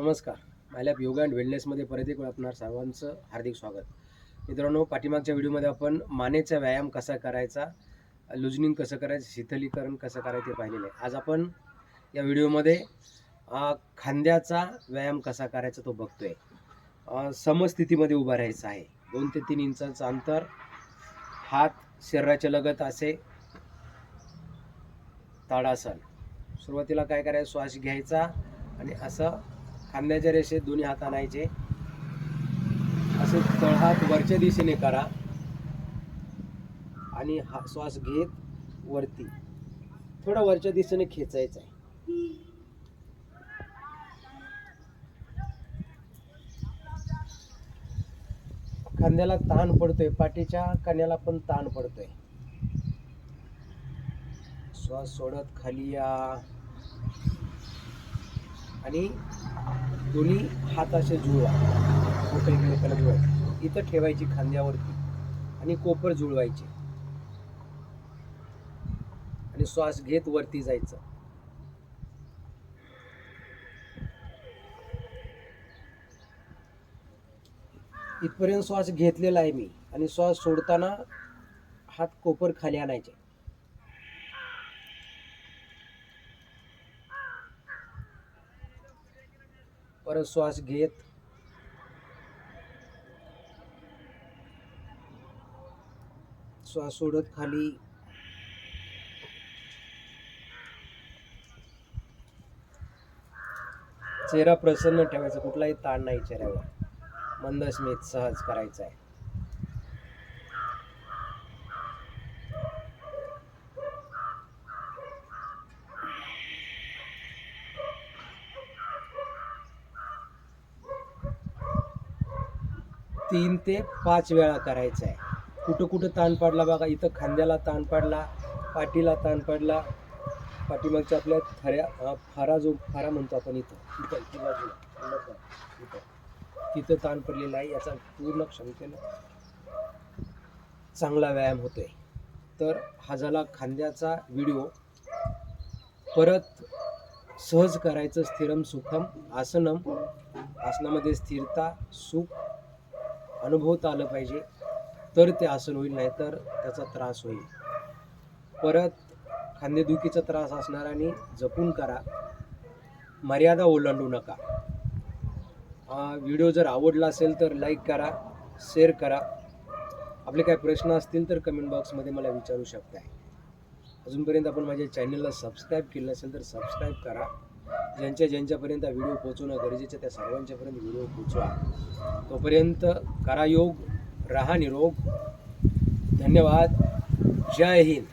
नमस्कार. मायलॅप योगा अँड वेलनेसमध्ये परत एक आपणार सर्वांचं हार्दिक स्वागत. मित्रांनो पाठीमागच्या व्हिडिओमध्ये आपण मानेचा व्यायाम कसा करायचा लुजनिंग कसं करायचं शिथलीकरण कसं करायचं ते पाहिलेलं आहे. आज आपण या व्हिडिओमध्ये खांद्याचा व्यायाम कसा करायचा तो बघतोय. अ, समस्थितीमध्ये उभा राहायचं आहे. दोन ते तीन इंचाचं अंतर हात शरीराच्या लगत असे ताडासन. सुरुवातीला काय करायचं श्वास घ्यायचा आणि असं खांद्याच्या रेषेत दोन्ही हात आणायचे. असे तळहात वरच्या दिशेने करा. आणि हा श्वास घेत वरती. थोडा वरच्या दिशेने खेचायचा आहे. खांद्याला ताण पडतोय पाठीच्या कण्याला पण ताण पडतोय. श्वास सोडत खाली या. आणि दोन्ही हात असे जुळवा बोट एकमेकाला जुळवायचे इथं ठेवायची खांद्यावरती आणि कोपर जुळवायचे. आणि श्वास घेत वरती जायचं. इथपर्यंत श्वास घेतलेला आहे मी. आणि श्वास सोडताना हात कोपर खाली आणायचे. परत श्वास घेत. श्वास सोडत खाली. चेहरा प्रसन्न ठेवायचा कुठलाही ताण नाही चेहऱ्यावर. मंद स्मित सहज करायचा आहे तीन ते पाच वेळा करायचं आहे. कुठं कुठं ताण पडला बघा इथं खांद्याला ताण पडला पाठीला ताण पडला पाठीमागच्या आपल्या थऱ्या फारा जो फारा म्हणतो आपण इथं इथं इथं बाजूला इथं. तिथं ताण पडलेला आहे याचा पूर्ण क्षमतेनं चांगला व्यायाम होतोय. तर हा झाला खांद्याचा व्हिडिओ. परत सहज करायचं स्थिरम सुखम आसनम. आसनामध्ये स्थिरता सुख अनुभवता आलं पाहिजे. तर ते आसन होईल नाही तर त्याचा त्रास होईल. परत खांदेदुखीचा त्रास असणाऱ्यांनी जपून करा. मर्यादा ओलांडू नका. व्हिडिओ जर आवडला असेल तर लाईक करा शेअर करा. आपले काही प्रश्न असतील तर कमेंट बॉक्समध्ये मला विचारू शकताय. अजूनपर्यंत आपण माझ्या चॅनलला सबस्क्राईब केलं असेल तर सबस्क्राईब करा. ज्यांच्या ज्यांच्यापर्यंत हा व्हिडिओ पोहोचवणं गरजेचं त्या सर्वांच्यापर्यंत व्हिडिओ पोचवा तोपर्यंत करा योग राहा निरोग. धन्यवाद. जय हिंद.